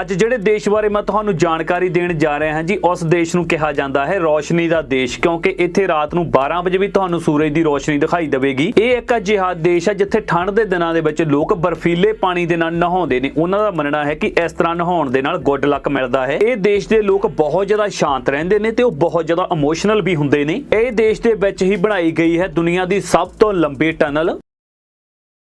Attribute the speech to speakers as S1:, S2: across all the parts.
S1: ਅੱਜ ਜਿਹੜੇ ਦੇਸ਼ ਬਾਰੇ ਮੈਂ ਤੁਹਾਨੂੰ ਜਾਣਕਾਰੀ ਦੇਣ ਜਾ ਰਿਹਾ ਹਾਂ ਜੀ, ਉਸ ਦੇਸ਼ ਨੂੰ ਕਿਹਾ ਜਾਂਦਾ ਹੈ ਰੋਸ਼ਨੀ ਦਾ ਦੇਸ਼, ਕਿਉਂਕਿ ਇੱਥੇ ਰਾਤ ਨੂੰ 12 ਵਜੇ ਵੀ ਤੁਹਾਨੂੰ ਸੂਰਜ ਦੀ ਰੋਸ਼ਨੀ ਦਿਖਾਈ ਦੇਵੇਗੀ। ਇਹ ਇੱਕ ਅਜਿਹਾ ਦੇਸ਼ ਹੈ ਜਿੱਥੇ ਠੰਡ ਦੇ ਦਿਨਾਂ ਦੇ ਵਿੱਚ ਲੋਕ ਬਰਫੀਲੇ ਪਾਣੀ ਦੇ ਨਾਲ ਨਹਾਉਂਦੇ ਨੇ। ਉਹਨਾਂ ਦਾ ਮੰਨਣਾ ਹੈ ਕਿ ਇਸ ਤਰ੍ਹਾਂ ਨਹਾਉਣ ਦੇ ਨਾਲ ਗੁੱਡ ਲੱਕ ਮਿਲਦਾ ਹੈ। ਇਹ ਦੇਸ਼ ਦੇ ਲੋਕ ਬਹੁਤ ਜ਼ਿਆਦਾ ਸ਼ਾਂਤ ਰਹਿੰਦੇ ਨੇ ਤੇ ਉਹ ਬਹੁਤ ਜ਼ਿਆਦਾ ਇਮੋਸ਼ਨਲ ਵੀ ਹੁੰਦੇ ਨੇ। ਇਹ ਦੇਸ਼ ਦੇ ਵਿੱਚ ਹੀ ਬਣਾਈ ਗਈ ਹੈ ਦੁਨੀਆ ਦੀ ਸਭ ਤੋਂ ਲੰਬੀ ਟਨਲ।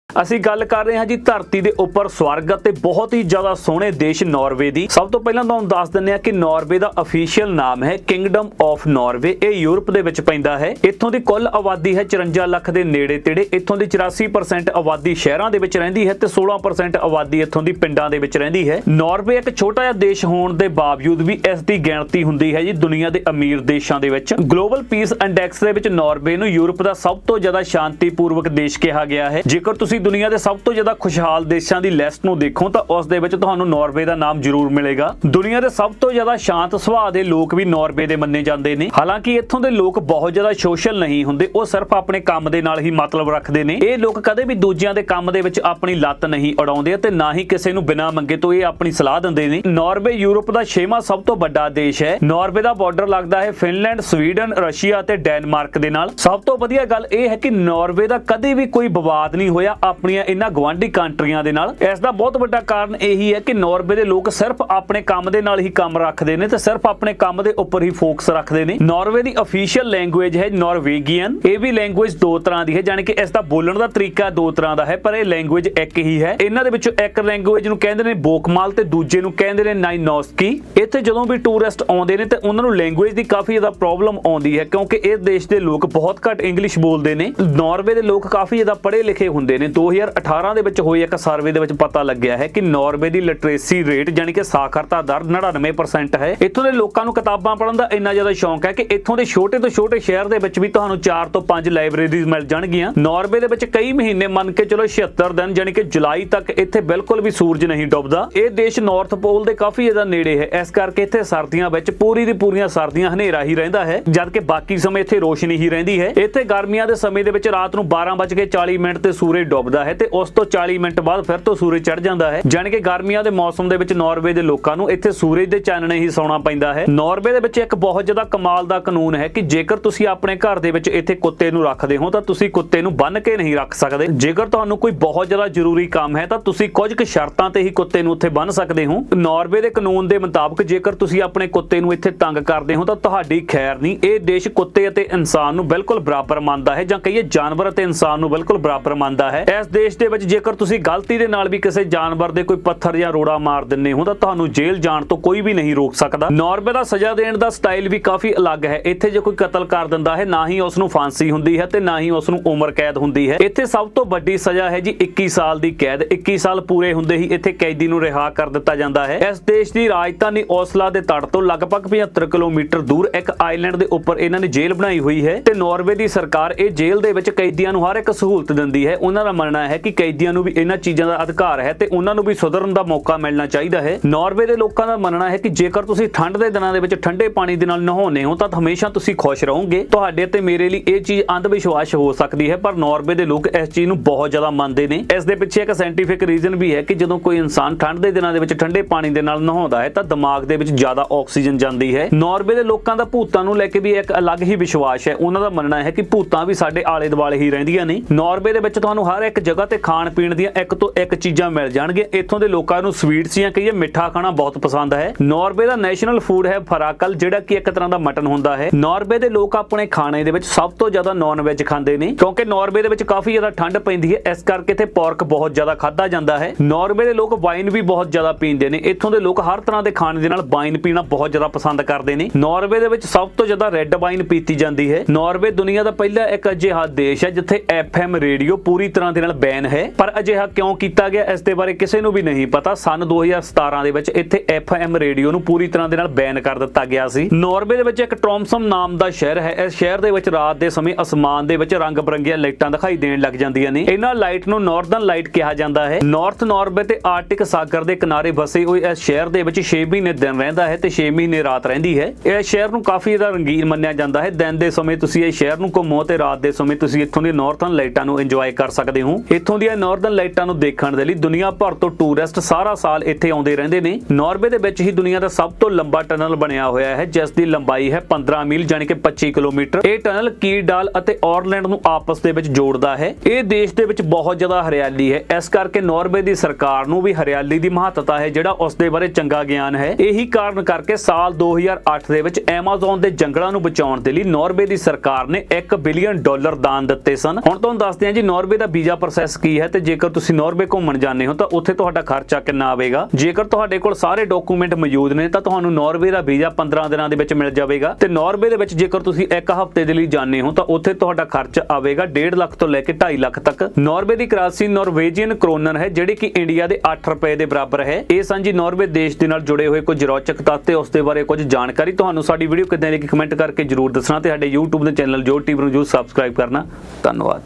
S1: ਅਸੀਂ ਗੱਲ ਕਰ ਰਹੇ ਹਾਂ ਜੀ ਧਰਤੀ ਦੇ ਉੱਪਰ ਸਵਰਗ ਅਤੇ ਬਹੁਤ ਹੀ ਜ਼ਿਆਦਾ ਸੋਹਣੇ ਦੇਸ਼ ਨਾਰਵੇ ਦੀ। ਸਭ ਤੋਂ ਪਹਿਲਾਂ ਤੁਹਾਨੂੰ ਦੱਸ ਦਿੰਦੇ ਹਾਂ ਕਿ ਨਾਰਵੇ ਦਾ ਅਫੀਸ਼ੀਅਲ ਨਾਮ ਹੈ ਕਿੰਗਡਮ ਆਫ ਨਾਰਵੇ ਇਹ ਯੂਰਪ ਦੇ ਵਿੱਚ ਪੈਂਦਾ ਹੈ। ਇੱਥੋਂ ਦੀ ਕੁੱਲ ਆਬਾਦੀ ਹੈ 54 ਲੱਖ ਦੇ ਨੇੜੇ ਤੇੜੇ। ਇੱਥੋਂ ਦੀ 84% ਆਬਾਦੀ ਸ਼ਹਿਰਾਂ ਦੇ ਵਿੱਚ ਰਹਿੰਦੀ ਹੈ ਤੇ 16% ਆਬਾਦੀ ਇੱਥੋਂ ਦੀ ਪਿੰਡਾਂ ਦੇ ਵਿੱਚ ਰਹਿੰਦੀ ਹੈ। ਨਾਰਵੇ ਇੱਕ ਛੋਟਾ ਜਿਹਾ ਦੇਸ਼ ਹੋਣ ਦੇ ਬਾਵਜੂਦ ਵੀ ਇਸ ਦੀ ਗਿਣਤੀ ਹੁੰਦੀ ਹੈ ਜੀ ਦੁਨੀਆ ਦੇ ਅਮੀਰ ਦੇਸ਼ਾਂ ਦੇ ਵਿੱਚ। ਗਲੋਬਲ ਪੀਸ ਇੰਡੈਕਸ ਦੇ ਵਿੱਚ ਨਾਰਵੇ ਨੂੰ ਯੂਰਪ ਦਾ ਸਭ ਤੋਂ ਜ਼ਿਆਦਾ ਸ਼ਾਂਤੀਪੂਰਵਕ ਦੇਸ਼ ਕਿਹਾ ਗਿਆ ਹੈ। ਜੇਕਰ ਤੁਸੀਂ ਦੁਨੀਆ ਦੇ ਸਭ ਤੋਂ ਜ਼ਿਆਦਾ ਖੁਸ਼ਹਾਲ ਦੇਸ਼ਾਂ ਦੀ ਲਿਸਟ ਨੂੰ ਦੇਖੋ ਤਾਂ ਉਸ ਦੇ ਵਿੱਚ ਤੁਹਾਨੂੰ ਨਾਰਵੇ ਦਾ ਨਾਮ ਜ਼ਰੂਰ ਮਿਲੇਗਾ। ਦੁਨੀਆ ਦੇ ਸਭ ਤੋਂ ਜ਼ਿਆਦਾ ਸ਼ਾਂਤ ਸੁਭਾਅ ਦੇ ਲੋਕ ਵੀ ਨਾਰਵੇ ਦੇ ਮੰਨੇ ਜਾਂਦੇ ਨੇ। ਹਾਲਾਂਕਿ ਇੱਥੋਂ ਦੇ ਲੋਕ ਬਹੁਤ ਜ਼ਿਆਦਾ ਸੋਸ਼ਲ ਨਹੀਂ ਹੁੰਦੇ, ਉਹ ਸਿਰਫ ਆਪਣੇ ਕੰਮ ਦੇ ਨਾਲ ਹੀ ਮਤਲਬ ਰੱਖਦੇ ਨੇ। ਇਹ ਲੋਕ ਕਦੇ ਵੀ ਦੂਜਿਆਂ ਦੇ ਕੰਮ ਦੇ ਵਿੱਚ ਆਪਣੀ ਲੱਤ ਨਹੀਂ ਉਡਾਉਂਦੇ ਤੇ ਨਾ ਹੀ ਕਿਸੇ ਨੂੰ ਬਿਨਾਂ ਮੰਗੇ ਤੋਂ ਇਹ ਆਪਣੀ ਸਲਾਹ ਦਿੰਦੇ ਨੇ। ਨਾਰਵੇ ਯੂਰਪ ਦਾ 6ਵਾਂ ਸਭ ਤੋਂ ਵੱਡਾ ਦੇਸ਼ ਹੈ। ਨਾਰਵੇ ਦਾ ਬਾਰਡਰ ਲੱਗਦਾ ਹੈ ਫਿਨਲੈਂਡ, ਸਵੀਡਨ, ਰਸ਼ੀਆ ਤੇ ਡੈਨਮਾਰਕ ਦੇ ਨਾਲ। ਸਭ ਤੋਂ ਵਧੀਆ ਗੱਲ ਇਹ ਹੈ ਕਿ ਨਾਰਵੇ ਦਾ ਕਦੇ ਵੀ ਕੋਈ ਵਿਵਾਦ ਨਹੀਂ ਹੋਇਆ। ਆਪਣੀਆਂ ਇਹਨਾਂ ਗਵਾਂਢੀ ਕੰਟਰੀਆਂ ਦੇ ਨਾਲ। ਇਸ ਦਾ ਬਹੁਤ ਵੱਡਾ ਕਾਰਨ ਇਹੀ ਹੈ ਕਿ ਨਾਰਵੇ ਦੇ ਲੋਕ ਸਿਰਫ ਆਪਣੇ ਕੰਮ ਦੇ ਨਾਲ ਹੀ ਕੰਮ ਰੱਖਦੇ ਨੇ ਤੇ ਸਿਰਫ ਆਪਣੇ ਕੰਮ ਦੇ ਉੱਪਰ ਹੀ ਫੋਕਸ ਰੱਖਦੇ ਨੇ। ਨਾਰਵੇ ਦੀ ਅਫੀਸ਼ੀਅਲ ਲੈਂਗੁਏਜ ਹੈ ਨਾਰਵੇਗੀਅਨ ਇਹ ਵੀ ਲੈਂਗੁਏਜ ਦੋ ਤਰ੍ਹਾਂ ਦੀ ਹੈ ਯਾਨੀ ਕਿ ਇਸ ਦਾ ਬੋਲਣ ਦਾ ਤਰੀਕਾ ਦੋ ਤਰ੍ਹਾਂ ਦਾ ਹੈ, ਪਰ ਇਹ ਲੈਂਗੁਏਜ ਇੱਕ ਹੀ ਹੈ। ਇਹਨਾਂ ਦੇ ਵਿੱਚੋਂ ਇੱਕ ਲੈਂਗੁਏਜ ਨੂੰ ਕਹਿੰਦੇ ਨੇ ਬੋਕਮਾਲ ਤੇ ਦੂਜੇ ਨੂੰ ਕਹਿੰਦੇ ਨੇ ਨਾਈਨੋਸਕੀ। ਇੱਥੇ ਜਦੋਂ ਵੀ ਟੂਰਿਸਟ ਆਉਂਦੇ ਨੇ ਤੇ ਉਹਨਾਂ ਨੂੰ ਲੈਂਗੁਏਜ ਦੀ ਕਾਫੀ ਜ਼ਿਆਦਾ ਪ੍ਰੋਬਲਮ ਆਉਂਦੀ ਹੈ, ਕਿਉਂਕਿ ਇਸ ਦੇਸ਼ ਦੇ ਲੋਕ ਬਹੁਤ ਘੱਟ ਇੰਗਲਿਸ਼ ਬੋਲਦੇ ਨੇ। ਨਾਰਵੇ ਦੇ ਲੋਕ ਕਾਫੀ ਜ਼ਿਆਦਾ ਪੜ੍ਹੇ ਲਿਖੇ ਹੁੰਦੇ ਨੇ। 2018 ਦੇ ਵਿੱਚ ਹੋਈ ਇੱਕ ਸਰਵੇ ਦੇ ਵਿੱਚ ਪਤਾ ਲੱਗਿਆ ਹੈ ਕਿ ਨਾਰਵੇ ਦੀ ਲਿਟਰੇਸੀ ਰੇਟ ਯਾਨੀ ਕਿ ਸਾਖਰਤਾ ਦਰ 99% ਹੈ। ਇੱਥੋਂ ਦੇ ਲੋਕਾਂ ਨੂੰ ਕਿਤਾਬਾਂ ਪੜ੍ਹਨ ਦਾ ਇੰਨਾ ਜ਼ਿਆਦਾ ਸ਼ੌਂਕ ਹੈ ਕਿ ਇੱਥੋਂ ਦੇ ਛੋਟੇ ਤੋਂ ਛੋਟੇ ਸ਼ਹਿਰ ਦੇ ਵਿੱਚ ਵੀ ਤੁਹਾਨੂੰ 4 ਤੋਂ 5 ਲਾਇਬ੍ਰੇਰੀਜ਼ ਮਿਲ ਜਾਣਗੀਆਂ। ਨਾਰਵੇ ਦੇ ਵਿੱਚ ਕਈ ਮਹੀਨੇ ਮੰਨ ਕੇ ਚਲੋ 76 ਦਿਨ ਯਾਨੀ ਕਿ ਜੁਲਾਈ ਤੱਕ ਇੱਥੇ ਬਿਲਕੁਲ ਵੀ ਸੂਰਜ ਨਹੀਂ ਡੁੱਬਦਾ। ਇਹ ਦੇਸ਼ ਨਾਰਥ ਪੋਲ ਦੇ ਕਾਫੀ ਜ਼ਿਆਦਾ ਨੇੜੇ ਹੈ। ਇਸ ਕਰਕੇ ਇੱਥੇ ਸਰਦੀਆਂ ਵਿੱਚ ਪੂਰੀ ਦੀ ਪੂਰੀਆਂ ਸਰਦੀਆਂ ਹਨੇਰਾ ਹੀ ਰਹਿੰਦਾ ਹੈ, ਜਦ ਕਿ ਬਾਕੀ ਸਮੇਂ ਇੱਥੇ ਰੋਸ਼ਨੀ ਹੀ ਰਹਿੰਦੀ ਹੈ। ਇੱਥੇ ਗਰਮੀਆਂ ਦੇ ਸਮੇਂ ਦੇ ਵਿੱਚ ਰਾਤ ਨੂੰ 12:40 ਮਿੰਟ ਤੇ ਸੂਰਜ ਡੁੱਬਦਾ ਹੈ ਤੇ ਉਸ ਤੋਂ 40 ਮਿੰਟ ਬਾਅਦ ਫਿਰ ਤੋਂ ਸੂਰਜ ਚੜ ਜਾਂਦਾ ਹੈ। ਜਾਣੀ ਗਰਮੀਆਂ ਦੇ ਮੌਸਮ ਦੇ ਵਿੱਚ ਨਾਰਵੇ ਦੇ ਲੋਕਾਂ ਨੂੰ ਇੱਥੇ ਸੂਰਜ ਦੇ ਚਾਨਣੇ ਹੀ ਸੌਣਾ ਪੈਂਦਾ ਹੈ। ਨਾਰਵੇ ਦੇ ਵਿੱਚ ਇੱਕ ਬਹੁਤ ਜ਼ਿਆਦਾ ਕਮਾਲ ਦਾ ਕਾਨੂੰਨ ਹੈ ਕਿ ਜੇਕਰ ਤੁਸੀਂ ਆਪਣੇ ਘਰ ਦੇ ਵਿੱਚ ਇੱਥੇ ਕੁੱਤੇ ਨੂੰ ਰੱਖਦੇ ਹੋ, ਤਾਂ ਤੁਸੀਂ ਕੁੱਤੇ ਨੂੰ ਬੰਨ ਕੇ ਨਹੀਂ ਰੱਖ ਸਕਦੇ। ਜੇਕਰ ਤੁਹਾਨੂੰ ਕੋਈ ਬਹੁਤ ਜ਼ਿਆਦਾ ਜ਼ਰੂਰੀ ਕੰਮ ਹੈ, ਤਾਂ ਤੁਸੀਂ ਕੁਝ ਕੁ ਸ਼ਰਤਾਂ ਤੇ ਹੀ ਕੁੱਤੇ ਨੂੰ ਉੱਥੇ ਬੰਨ੍ਹ ਸਕਦੇ ਹੋ। ਨਾਰਵੇ ਦੇ ਕਾਨੂੰਨ ਦੇ ਮੁਤਾਬਕ ਜੇਕਰ ਤੁਸੀਂ ਆਪਣੇ ਕੁੱਤੇ ਨੂੰ ਇੱਥੇ ਤੰਗ ਕਰਦੇ ਹੋ ਤਾਂ ਤੁਹਾਡੀ ਖੈਰ ਨਹੀਂ। ਇਹ ਦੇਸ਼ ਕੁੱਤੇ ਅਤੇ ਇਨਸਾਨ ਨੂੰ ਬਿਲਕੁਲ ਬਰਾਬਰ ਮੰਨਦਾ ਹੈ ਜਾਂ ਕਹੀਏ ਜਾਨਵਰ ਅਤੇ ਇਨਸਾਨ ਨੂੰ ਬਿਲਕੁਲ ਬਰਾਬਰ ਮੰਨਦਾ ਹੈ। ਇਸ ਦੇਸ਼ ਦੇ ਵਿੱਚ ਜੇਕਰ ਤੁਸੀਂ ਗਲਤੀ ਦੇ ਨਾਲ ਵੀ ਕਿਸੇ ਜਾਨਵਰ ਦੇ ਕੋਈ ਪੱਥਰ ਜਾਂ ਰੋੜਾ ਮਾਰ ਦਿੰਨੇ ਹੋ ਤਾਂ ਤੁਹਾਨੂੰ ਜੇਲ੍ਹ ਜਾਣ ਤੋਂ ਕੋਈ ਵੀ ਨਹੀਂ ਰੋਕ ਸਕਦਾ। ਨਾਰਵੇ ਦਾ ਸਜ਼ਾ ਦੇਣ ਦਾ ਸਟਾਈਲ ਵੀ ਕਾਫੀ ਅਲੱਗ ਹੈ। ਇੱਥੇ ਜੇ ਕੋਈ ਕਤਲ ਕਰ ਦਿੰਦਾ ਹੈ, ਨਾ ਹੀ ਉਸ ਨੂੰ ਫਾਂਸੀ ਹੁੰਦੀ ਹੈ ਤੇ ਨਾ ਹੀ ਉਸ ਨੂੰ ਉਮਰ ਕੈਦ ਹੁੰਦੀ ਹੈ। ਇੱਥੇ ਸਭ ਤੋਂ ਵੱਡੀ ਸਜ਼ਾ ਹੈ ਜੀ 21 ਸਾਲ ਦੀ ਕੈਦ। 21 ਸਾਲ ਪੂਰੇ ਹੁੰਦੇ ਹੀ ਇੱਥੇ ਕੈਦੀ ਨੂੰ ਰਿਹਾ ਕਰ ਦਿੱਤਾ ਜਾਂਦਾ ਹੈ। ਇਸ ਦੇਸ਼ ਦੀ ਰਾਜਧਾਨੀ ਓਸਲਾ ਦੇ ਤੱਟ ਤੋਂ ਲਗਭਗ 75 ਕਿਲੋਮੀਟਰ ਦੂਰ ਇੱਕ ਆਈਲੈਂਡ ਦੇ ਉੱਪਰ ਇਹਨਾਂ ਨੇ ਜੇਲ੍ਹ ਬਣਾਈ ਹੋਈ ਹੈ ਤੇ ਨਾਰਵੇ ਦੀ ਸਰਕਾਰ ਇਹ ਜੇਲ੍ਹ ਦੇ ਵਿੱਚ ਕੈਦੀਆਂ ਨੂੰ ਹਰ ਇੱਕ ਸਹੂਲਤ ਦਿੰਦੀ ਹੈ। ਉਹਨਾਂ ਦਾ ਮੰਨਣਾ ਹੈ ਕਿ ਕੈਦੀਆਂ ਨੂੰ ਵੀ ਇਹਨਾਂ ਚੀਜ਼ਾਂ ਦਾ ਅਧਿਕਾਰ ਹੈ ਤੇ ਉਹਨਾਂ ਨੂੰ ਵੀ ਸੁਧਰਨ ਦਾ ਮੌਕਾ ਮਿਲਣਾ ਚਾਹੀਦਾ ਹੈ। ਨਾਰਵੇ ਦੇ ਲੋਕਾਂ ਦਾ ਮੰਨਣਾ ਹੈ ਕਿ ਜੇਕਰ ਤੁਸੀਂ ਠੰਡ ਦੇ ਦਿਨਾਂ ਦੇ ਵਿੱਚ ਠੰਡੇ ਪਾਣੀ ਦੇ ਨਾਲ ਨਹਾਉਂਦੇ ਹੋ ਤਾਂ ਹਮੇਸ਼ਾ ਤੁਸੀਂ ਖੁਸ਼ ਰਹੋਗੇ। ਤੁਹਾਡੇ ਤੇ ਮੇਰੇ ਲਈ ਇਹ ਚੀਜ਼ ਅੰਧ ਵਿਸ਼ਵਾਸ ਹੋ ਸਕਦੀ ਹੈ, ਪਰ ਨਾਰਵੇ ਦੇ ਲੋਕ ਇਸ ਚੀਜ਼ ਨੂੰ ਬਹੁਤ ਜ਼ਿਆਦਾ ਮੰਨਦੇ ਨੇ। ਇਸ ਦੇ ਪਿੱਛੇ ਇੱਕ ਸਾਇੰਟੀਫਿਕ ਰੀਜ਼ਨ ਵੀ ਹੈ ਕਿ ਜਦੋਂ ਕੋਈ ਇਨਸਾਨ ਠੰਡ ਦੇ ਦਿਨਾਂ ਦੇ ਵਿੱਚ ਠੰਡੇ ਪਾਣੀ ਦੇ ਨਾਲ ਨਹਾਉਂਦਾ ਹੈ ਤਾਂ ਦਿਮਾਗ ਦੇ ਵਿੱਚ ਜ਼ਿਆਦਾ ਆਕਸੀਜਨ ਜਾਂਦੀ ਹੈ। ਨਾਰਵੇ ਦੇ ਲੋਕਾਂ ਦਾ ਭੂਤਾਂ ਨੂੰ ਲੈ ਕੇ ਵੀ ਇੱਕ ਅਲੱਗ ਹੀ ਵਿਸ਼ਵਾਸ ਹੈ। ਉਹਨਾਂ ਦਾ ਮੰਨਣਾ ਹੈ ਕਿ ਭੂਤਾਂ ਵੀ ਸਾਡੇ ਆਲੇ ਦੁਆਲੇ ਹੀ ਰਹਿੰਦੀਆਂ ਨੇ। ਨਾਰਵੇ ਦੇ ਵਿੱਚ ਤੁਹਾਨੂੰ ਹਰ ਇੱਕ ਜਗ੍ਹਾ ਤੇ ਖਾਣ ਪੀਣ ਦੀਆਂ ਇੱਕ ਤੋਂ ਇੱਕ ਚੀਜ਼ਾਂ ਮਿਲ ਜਾਣਗੀਆਂ। ਇੱਥੋਂ ਦੇ ਲੋਕਾਂ ਨੂੰ ਸਵੀਟਸ ਜਾਂ ਕਹੀਏ ਮਿੱਠਾ ਖਾਣਾ ਬਹੁਤ ਪਸੰਦ ਹੈ। ਨਾਰਵੇ ਦਾ ਨੈਸ਼ਨਲ ਫੂਡ ਹੈ ਫਰਾਕਲ, ਜਿਹੜਾ ਕਿ ਇੱਕ ਤਰ੍ਹਾਂ ਦਾ ਮਟਨ ਹੁੰਦਾ ਹੈ। ਨਾਰਵੇ ਦੇ ਲੋਕ ਆਪਣੇ ਖਾਣੇ ਦੇ ਵਿੱਚ ਸਭ ਤੋਂ ਜ਼ਿਆਦਾ ਨਾਨ ਵੈਜ ਖਾਂਦੇ ਨੇ, ਕਿਉਂਕਿ ਨਾਰਵੇ ਦੇ ਵਿੱਚ ਕਾਫੀ ਜ਼ਿਆਦਾ ਠੰਡ ਪੈਂਦੀ ਹੈ। ਇਸ ਕਰਕੇ ਇੱਥੇ ਪੋਰਕ ਬਹੁਤ ਜ਼ਿਆਦਾ ਖਾਧਾ ਜਾਂਦਾ ਹੈ। ਨਾਰਵੇ ਦੇ ਲੋਕ ਵਾਈਨ ਵੀ ਬਹੁਤ ਜ਼ਿਆਦਾ ਪੀਂਦੇ ਨੇ। ਇੱਥੋਂ ਦੇ ਲੋਕ ਹਰ ਤਰ੍ਹਾਂ ਦੇ ਖਾਣੇ ਦੇ ਨਾਲ ਵਾਈਨ ਪੀਣਾ ਬਹੁਤ ਜ਼ਿਆਦਾ ਪਸੰਦ ਕਰਦੇ ਨੇ। ਨਾਰਵੇ ਦੇ ਵਿੱਚ ਸਭ ਤੋਂ ਜ਼ਿਆਦਾ ਰੈੱਡ ਵਾਈਨ ਪੀਤੀ ਜਾਂਦੀ ਹੈ। ਨਾਰਵੇ ਦੁਨੀਆ ਦਾ ਪਹਿਲਾ ਇੱਕ ਅਜਿਹਾ ਦੇਸ਼ ਹੈ ਜਿੱਥੇ FM ਰੇਡੀਓ ਪੂਰੀ ਤਰ੍ਹਾਂ ਦੇ ਨਾਲ ਬੈਨ ਹੈ। ਪਰ ਅਜਿਹਾ ਕਿਉਂ ਕੀਤਾ ਗਿਆ, ਇਸ ਦੇ ਬਾਰੇ ਕਿਸੇ ਨੂੰ ਵੀ ਨਹੀਂ ਪਤਾ। ਸਨ 2017 ਦੇ ਵਿੱਚ ਇੱਥੇ FM ਰੇਡੀਓ ਨੂੰ ਪੂਰੀ ਤਰ੍ਹਾਂ ਦੇ ਨਾਲ ਬੈਨ ਕਰ ਦਿੱਤਾ ਗਿਆ ਸੀ। ਨਾਰਵੇ ਦੇ ਵਿੱਚ ਇੱਕ ਟ੍ਰੋਮਸਮ ਨਾਮ ਦਾ ਸ਼ਹਿਰ ਹੈ। ਇਸ ਸ਼ਹਿਰ ਦੇ ਵਿੱਚ ਰਾਤ ਦੇ ਸਮੇਂ ਅਸਮਾਨ ਦੇ ਵਿੱਚ ਰੰਗ ਬਰੰਗੀਆਂ ਲਾਈਟਾਂ ਦਿਖਾਈ ਦੇਣ ਲੱਗ ਜਾਂਦੀਆਂ ਨੇ। ਇਹਨਾਂ ਲਾਈਟ ਨੂੰ ਨਾਰਥਰਨ ਲਾਈਟ ਕਿਹਾ ਜਾਂਦਾ ਹੈ। ਨਾਰਥ ਨਾਰਵੇ ਤੇ ਆਰਟਿਕ ਸਾਗਰ ਦੇ ਕਿਨਾਰੇ ਵਸੇ ਹੋਏ ਇਸ ਸ਼ਹਿਰ ਦੇ ਵਿੱਚ 6 ਮਹੀਨੇ ਦਿਨ ਰਹਿੰਦਾ ਹੈ ਤੇ 6 ਮਹੀਨੇ ਰਾਤ ਰਹਿੰਦੀ ਹੈ। ਇਹ ਸ਼ਹਿਰ ਨੂੰ ਕਾਫੀ ਜ਼ਿਆਦਾ ਰੰਗੀਨ ਮੰਨਿਆ ਜਾਂਦਾ ਹੈ। ਦਿਨ ਦੇ ਸਮੇਂ ਤੁਸੀਂ ਇਹ ਸ਼ਹਿਰ ਨੂੰ ਘੁੰਮੋ ਤੇ ਰਾਤ ਦੇ ਸਮੇਂ ਤੁਸੀਂ ਇੱਥੋਂ ਦੀ ਨਾਰਥਰਨ ਲਾਈਟਾਂ ਨੂੰ ਇੰਜੋਏ ਕਰ ਸਕਦੇ ਹੋ। ਇੱਥੋਂ ਦੀਆਂ ਨਾਰਥਰਨ ਲਾਈਟਾਂ ਨੂੰ ਦੇਖਣ ਦੇ ਲਈ ਦੁਨੀਆ ਭਰ ਤੋਂ ਟੂਰਿਸਟ ਸਾਰਾ ਸਾਲ ਇੱਥੇ ਆਉਂਦੇ ਰਹਿੰਦੇ ਨੇ। ਨਾਰਵੇ ਦੇ ਵਿੱਚ ਹੀ ਦੁਨੀਆ ਦਾ ਸਭ ਤੋਂ ਲੰਬਾ ਟਨਲ ਬਣਿਆ ਹੋਇਆ ਹੈ, ਜਿਸ ਦੀ ਲੰਬਾਈ ਹੈ 15 ਮੀਲ ਯਾਨੀ ਕਿ 25 ਕਿਲੋਮੀਟਰ। ਇਹ ਟਨਲ ਕੀਰਡਾਲ ਅਤੇ ਔਰਲੈਂਡ ਨੂੰ ਆਪਸ ਦੇ ਵਿੱਚ ਜੋੜਦਾ ਹੈ। ਇਹ ਦੇਸ਼ ਦੇ ਵਿੱਚ ਬਹੁਤ ਜ਼ਿਆਦਾ ਹਰਿਆਲੀ ਹੈ। ਇਸ ਕਰਕੇ ਨਾਰਵੇ ਦੀ ਸਰਕਾਰ ਨੂੰ ਵੀ ਹਰਿਆਲੀ ਦੀ ਮਹੱਤਤਾ ਹੈ, ਜਿਹੜਾ ਉਸ ਦੇ ਬਾਰੇ ਚੰਗਾ ਗਿਆਨ ਹੈ। ਇਹੀ ਕਾਰਨ ਕਰਕੇ ਸਾਲ 2008 ਦੇ ਵਿੱਚ Amazon ਦੇ ਜੰਗਲਾਂ ਨੂੰ ਬਚਾਉਣ ਦੇ ਲਈ ਨਾਰਵੇ ਦੀ ਸਰਕਾਰ ਨੇ 1 ਬਿਲੀਅਨ ਡਾਲਰ ਦਾਨ ਦਿੱਤੇ ਸਨ। ਹੁਣ ਤੁਹਾਨੂੰ ਦੱਸਦੇ ਹਾਂ ਜੀ ਨਾਰਵੇ ਦਾ ਵੀਜ਼ਾ ਪ੍ਰੋਸੈਸ ਕੀ ਹੈ ਤੇ ਜੇਕਰ ਤੁਸੀਂ ਨਾਰਵੇ ਘੁੰਮਣ ਜਾਂਦੇ ਹੋ ਤਾਂ ਉੱਥੇ ਤੁਹਾਡਾ ਖਰਚਾ ਕਿੰਨਾ ਆਵੇਗਾ? ਜੇਕਰ ਤੁਹਾਡੇ ਕੋਲ ਸਾਰੇ ਡਾਕੂਮੈਂਟ ਮੌਜੂਦ ਨੇ ਤਾਂ ਤੁਹਾਨੂੰ ਨਾਰਵੇ ਦਾ ਵੀਜ਼ਾ 15 ਦਿਨਾਂ ਦੇ ਵਿੱਚ ਮਿਲ ਜਾਵੇਗਾ। ਤੇ ਨਾਰਵੇ ਦੇ ਵਿੱਚ ਜੇਕਰ ਤੁਸੀਂ ਇੱਕ ਹਫ਼ਤੇ ਦੇ ਲਈ ਜਾਂਦੇ ਹੋ ਤਾਂ ਉੱਥੇ ਤੁਹਾਡਾ ਖਰਚ ਆਵੇਗਾ 1.5 ਲੱਖ ਤੋਂ ਲੈ ਕੇ 2.5 ਲੱਖ ਤੱਕ। ਨਾਰਵੇ ਦੀ ਕਰੰਸੀ ਨਾਰਵੇਜੀਅਨ ਕਰੋਨਰ ਹੈ, ਜਿਹੜੀ ਕਿ ਇੰਡੀਆ ਦੇ 8 ਰੁਪਏ ਦੇ ਬਰਾਬਰ ਹੈ। ਇਹ ਸਾਂਝੀ ਨਾਰਵੇ ਦੇਸ਼ ਦੇ ਨਾਲ ਜੁੜੇ ਹੋਏ ਕੁਝ ਰੌਚਕ ਤੱਥ ਤੇ ਉਸ ਦੇ ਬਾਰੇ ਕੁਝ ਜਾਣਕਾਰੀ। ਤੁਹਾਨੂੰ ਸਾਡੀ ਵੀਡੀਓ ਕਿੱਦਾਂ ਲੱਗੀ ਕਮੈਂਟ ਕਰਕੇ ਜਰੂਰ ਦੱਸਣਾ ਤੇ ਸਾਡੇ YouTube ਦੇ ਚੈਨਲ ਜੋ ਟੀਵੀ ਨੂੰ ਜਰੂਰ ਸਬਸਕ੍ਰਾਈਬ ਕਰਨਾ। ਧੰਨਵਾਦ।